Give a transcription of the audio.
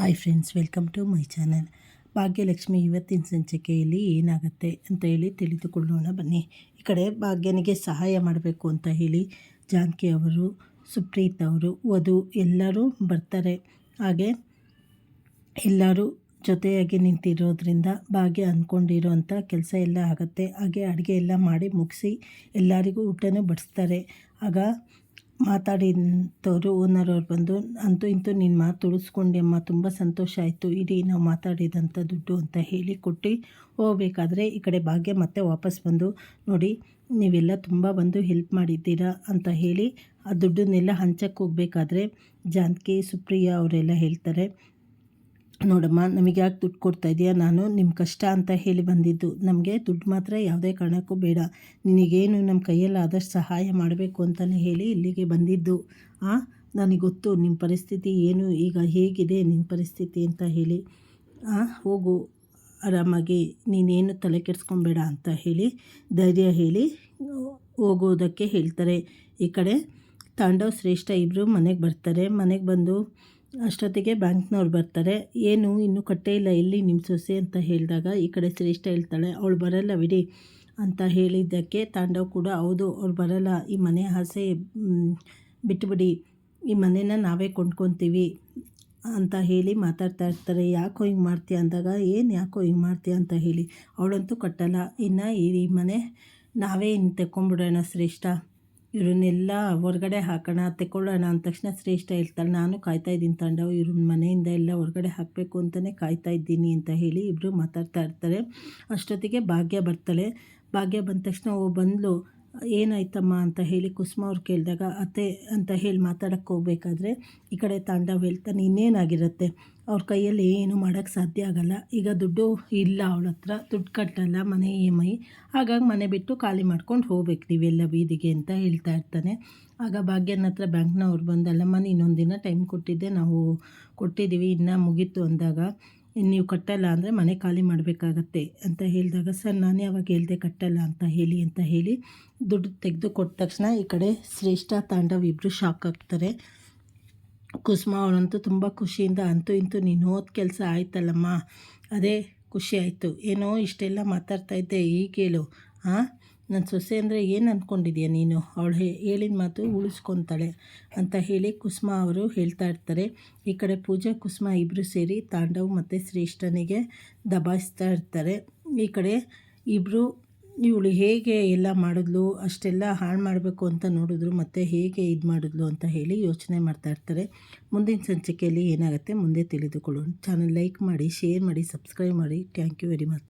Hi friends welcome to my channel Bhagyalakshmi ಇವತ್ತಿನ ಸಂಚಿಕೆಯಲ್ಲಿ ಏನಾಗುತ್ತೆ ಅಂತ ಹೇಳಿ ತಿಳಿದುಕೊಳ್ಳೋಣ ಬನ್ನಿ. ಈ ಕಡೆ ಭಾಗ್ಯನಿಗೆ ಸಹಾಯ ಮಾಡಬೇಕು ಅಂತ ಹೇಳಿ ಜಾನಕಿ ಅವರು, ಸುಪ್ರೀತ್ ಅವರು, ವಧು ಎಲ್ಲರೂ ಬರ್ತಾರೆ. ಹಾಗೆ ಎಲ್ಲರೂ ಜೊತೆಯಾಗಿ ನಿಂತಿರೋದ್ರಿಂದ ಭಾಗ್ಯ ಅಂದ್ಕೊಂಡಿರೋಂಥ ಕೆಲಸ ಎಲ್ಲ ಆಗುತ್ತೆ. ಹಾಗೆ ಅಡುಗೆ ಎಲ್ಲ ಮಾಡಿ ಮುಗಿಸಿ ಎಲ್ಲರಿಗೂ ಊಟನೂ ಬಡಿಸ್ತಾರೆ. ಆಗ ಮಾತಾಡಿದಂಥವ್ರು ಓನರ್ ಅವ್ರು ಬಂದು, ಅಂತೂ ಇಂತೂ ನಿನ್ನ ಮಾತು ಅಮ್ಮ, ತುಂಬ ಸಂತೋಷ ಆಯಿತು. ಇಡೀ ನಾವು ಮಾತಾಡಿದಂಥ ದುಡ್ಡು ಅಂತ ಹೇಳಿ ಕೊಟ್ಟು ಹೋಗಬೇಕಾದ್ರೆ ಈ ಕಡೆ ಭಾಗ್ಯ ಮತ್ತೆ ವಾಪಸ್ ಬಂದು, ನೋಡಿ, ನೀವೆಲ್ಲ ತುಂಬ ಬಂದು ಹೆಲ್ಪ್ ಮಾಡಿದ್ದೀರಾ ಅಂತ ಹೇಳಿ ಆ ದುಡ್ಡನ್ನೆಲ್ಲ ಹಂಚಕ್ಕೆ ಹೋಗಬೇಕಾದ್ರೆ ಜಾನಕಿ, ಸುಪ್ರಿಯಾ ಅವರೆಲ್ಲ ಹೇಳ್ತಾರೆ ನೋಡಮ್ಮ, ನಮಗೆ ಯಾಕೆ ದುಡ್ಡು ಕೊಡ್ತಾ ಇದೆಯಾ? ನಾನು ನಿಮ್ಮ ಕಷ್ಟ ಅಂತ ಹೇಳಿ ಬಂದಿದ್ದು. ನಮಗೆ ದುಡ್ಡು ಮಾತ್ರ ಯಾವುದೇ ಕಾರಣಕ್ಕೂ ಬೇಡ. ನಿನಗೇನು ನಮ್ಮ ಕೈಯಲ್ಲಿ ಆದಷ್ಟು ಸಹಾಯ ಮಾಡಬೇಕು ಅಂತಲೇ ಹೇಳಿ ಇಲ್ಲಿಗೆ ಬಂದಿದ್ದು. ಆ, ನನಗೆ ಗೊತ್ತು ನಿಮ್ಮ ಪರಿಸ್ಥಿತಿ ಏನು, ಈಗ ಹೇಗಿದೆ ನಿನ್ನ ಪರಿಸ್ಥಿತಿ ಅಂತ ಹೇಳಿ. ಆ, ಹೋಗು, ಆರಾಮಾಗಿ, ನೀನೇನು ತಲೆ ಕೆಡಿಸ್ಕೊಬೇಡ ಅಂತ ಹೇಳಿ, ಧೈರ್ಯ ಹೇಳಿ ಹೋಗೋದಕ್ಕೆ ಹೇಳ್ತಾರೆ. ಈ ಕಡೆ ತಾಂಡವ್ ಶ್ರೇಷ್ಠ ಇಬ್ಬರು ಮನೆಗೆ ಬರ್ತಾರೆ. ಮನೆಗೆ ಬಂದು ಅಷ್ಟೊತ್ತಿಗೆ ಬ್ಯಾಂಕ್ನವ್ರು ಬರ್ತಾರೆ. ಏನು, ಇನ್ನೂ ಕಟ್ಟೇ ಇಲ್ಲ, ಎಲ್ಲಿ ನಿಮ್ಮ ಸೊಸೆ ಅಂತ ಹೇಳಿದಾಗ ಈ ಕಡೆ ಶ್ರೇಷ್ಠ ಹೇಳ್ತಾಳೆ, ಅವಳು ಬರಲ್ಲ ಬಿಡಿ ಅಂತ ಹೇಳಿದ್ದಕ್ಕೆ ತಾಂಡವ್ ಕೂಡ, ಹೌದು ಅವ್ರು ಬರಲ್ಲ, ಈ ಮನೆ ಆಸೆ ಬಿಟ್ಟುಬಿಡಿ ಈ ಮನೆನ ನಾವೇ ಕೊಂಡ್ಕೊತೀವಿ ಅಂತ ಹೇಳಿ ಮಾತಾಡ್ತಾ ಇರ್ತಾರೆ. ಯಾಕೋ ಹಿಂಗೆ ಮಾಡ್ತೀಯ ಅಂದಾಗ, ಏನು ಯಾಕೋ ಹಿಂಗೆ ಮಾಡ್ತೀಯ ಅಂತ ಹೇಳಿ. ಅವಳಂತೂ ಕಟ್ಟಲ್ಲ. ಇನ್ನು ಈ ಮನೆ ನಾವೇ ಇನ್ನು ತೆಕ್ಕೊಂಬಿಡೋಣ ಶ್ರೇಷ್ಠ. ಇವರನ್ನೆಲ್ಲ ಹೊರಗಡೆ ಹಾಕೋಣ ತೆಕ್ಕೊಳ್ಳೋಣ ಅಂದ ತಕ್ಷಣ ಶ್ರೇಷ್ಠ ಹೇಳ್ತಾಳೆ. ನಾನು ಕಾಯ್ತಾ ಇದ್ದೀನಿ ತಂಡವು ಇವ್ರನ್ನ ಮನೆಯಿಂದ ಎಲ್ಲ ಹೊರಗಡೆ ಹಾಕಬೇಕು ಅಂತಲೇ ಕಾಯ್ತಾ ಇದ್ದೀನಿ ಅಂತ ಹೇಳಿ ಇಬ್ಬರು ಮಾತಾಡ್ತಾ ಇರ್ತಾರೆ. ಅಷ್ಟೊತ್ತಿಗೆ ಭಾಗ್ಯ ಬರ್ತಾಳೆ. ಭಾಗ್ಯ ಬಂದ ತಕ್ಷಣ ಓ ಬಂದ್ಲು. ಏನಾಯ್ತಮ್ಮ ಅಂತ ಹೇಳಿ ಕುಸುಮ ಅವ್ರು ಕೇಳಿದಾಗ, ಅತ್ತೆ ಅಂತ ಹೇಳಿ ಮಾತಾಡಕ್ಕೆ ಹೋಗ್ಬೇಕಾದ್ರೆ ಈ ಕಡೆ ತಾಂಡವ್ ಹೇಳ್ತಾನೆ, ಇನ್ನೇನಾಗಿರುತ್ತೆ? ಅವ್ರ ಕೈಯಲ್ಲಿ ಏನು ಮಾಡೋಕ್ಕೆ ಸಾಧ್ಯ ಆಗಲ್ಲ. ಈಗ ದುಡ್ಡು ಇಲ್ಲ ಅವಳ ಹತ್ರ, ದುಡ್ಡು ಕಟ್ಟಲ್ಲ, ಮನೆ ಇ ಎಂ ಐ. ಹಾಗಾಗಿ ಮನೆ ಬಿಟ್ಟು ಖಾಲಿ ಮಾಡ್ಕೊಂಡು ಹೋಗ್ಬೇಕು ನೀವೆಲ್ಲ ಬೀದಿಗೆ ಅಂತ ಹೇಳ್ತಾ ಇರ್ತಾನೆ. ಆಗ ಭಾಗ್ಯನ ಹತ್ರ ಬ್ಯಾಂಕ್ನವ್ರು ಬಂದಲ್ಲಮ್ಮ ಇನ್ನೊಂದು ದಿನ ಟೈಮ್ ಕೊಟ್ಟಿದ್ದೆ, ನಾವು ಕೊಟ್ಟಿದ್ದೀವಿ, ಇನ್ನೂ ಮುಗೀತು ಅಂದಾಗ ನೀವು ಕಟ್ಟಲ್ಲ ಅಂದರೆ ಮನೆ ಖಾಲಿ ಮಾಡಬೇಕಾಗತ್ತೆ ಅಂತ ಹೇಳಿದಾಗ, ಸರ್, ನಾನು ಯಾವಾಗ ಹೇಳಿದೆ ಕಟ್ಟಲ್ಲ ಅಂತ ಹೇಳಿ ಅಂತ ಹೇಳಿ ದುಡ್ಡು ತೆಗೆದು ಕೊಟ್ಟ ತಕ್ಷಣ ಈ ಕಡೆ ಶ್ರೇಷ್ಠ ತಾಂಡವ್ ಇಬ್ಬರು ಶಾಕ್ ಆಗ್ತಾರೆ. ಕುಸುಮ ಅವಳಂತೂ ತುಂಬ ಖುಷಿಯಿಂದ, ಅಂತೂ ಇಂತೂ ನೀನು ಹೋದ ಕೆಲಸ ಆಯ್ತಲ್ಲಮ್ಮ. ಅದೇ ಖುಷಿ ಆಯಿತು. ಏನೋ ಇಷ್ಟೆಲ್ಲ ಮಾತಾಡ್ತಾ ಇದ್ದೆ ಈಗೇಳು ಹಾಂ ನನ್ನ ಸೊಸೆ ಅಂದರೆ ಏನು ಅಂದ್ಕೊಂಡಿದ್ಯಾ ನೀನು? ಅವಳು ಹೇಳಿದ ಮಾತು ಉಳಿಸ್ಕೊತಾಳೆ ಅಂತ ಹೇಳಿ ಕುಸುಮ ಅವರು ಹೇಳ್ತಾ ಇರ್ತಾರೆ. ಈ ಕಡೆ ಪೂಜಾ, ಕುಸುಮ ಇಬ್ಬರು ಸೇರಿ ತಾಂಡವ್ ಮತ್ತು ಶ್ರೇಷ್ಠನಿಗೆ ದಬಾಯಿಸ್ತಾ ಇರ್ತಾರೆ. ಈ ಕಡೆ ಇಬ್ಬರು ಇವಳು ಹೇಗೆ ಎಲ್ಲ ಮಾಡಿದ್ಲು? ಅಷ್ಟೆಲ್ಲ ಹಾಳು ಮಾಡಬೇಕು ಅಂತ ನೋಡಿದ್ರು, ಮತ್ತು ಹೇಗೆ ಇದು ಮಾಡಿದ್ಲು? ಅಂತ ಹೇಳಿ ಯೋಚನೆ ಮಾಡ್ತಾ ಇರ್ತಾರೆ. ಮುಂದಿನ ಸಂಚಿಕೆಯಲ್ಲಿ ಏನಾಗುತ್ತೆ ಮುಂದೆ ತಿಳಿದುಕೊಳ್ಳೋಣ. ಚಾನಲ್ ಲೈಕ್ ಮಾಡಿ ಶೇರ್ ಮಾಡಿ ಸಬ್ಸ್ಕ್ರೈಬ್ ಮಾಡಿ. Thank you very much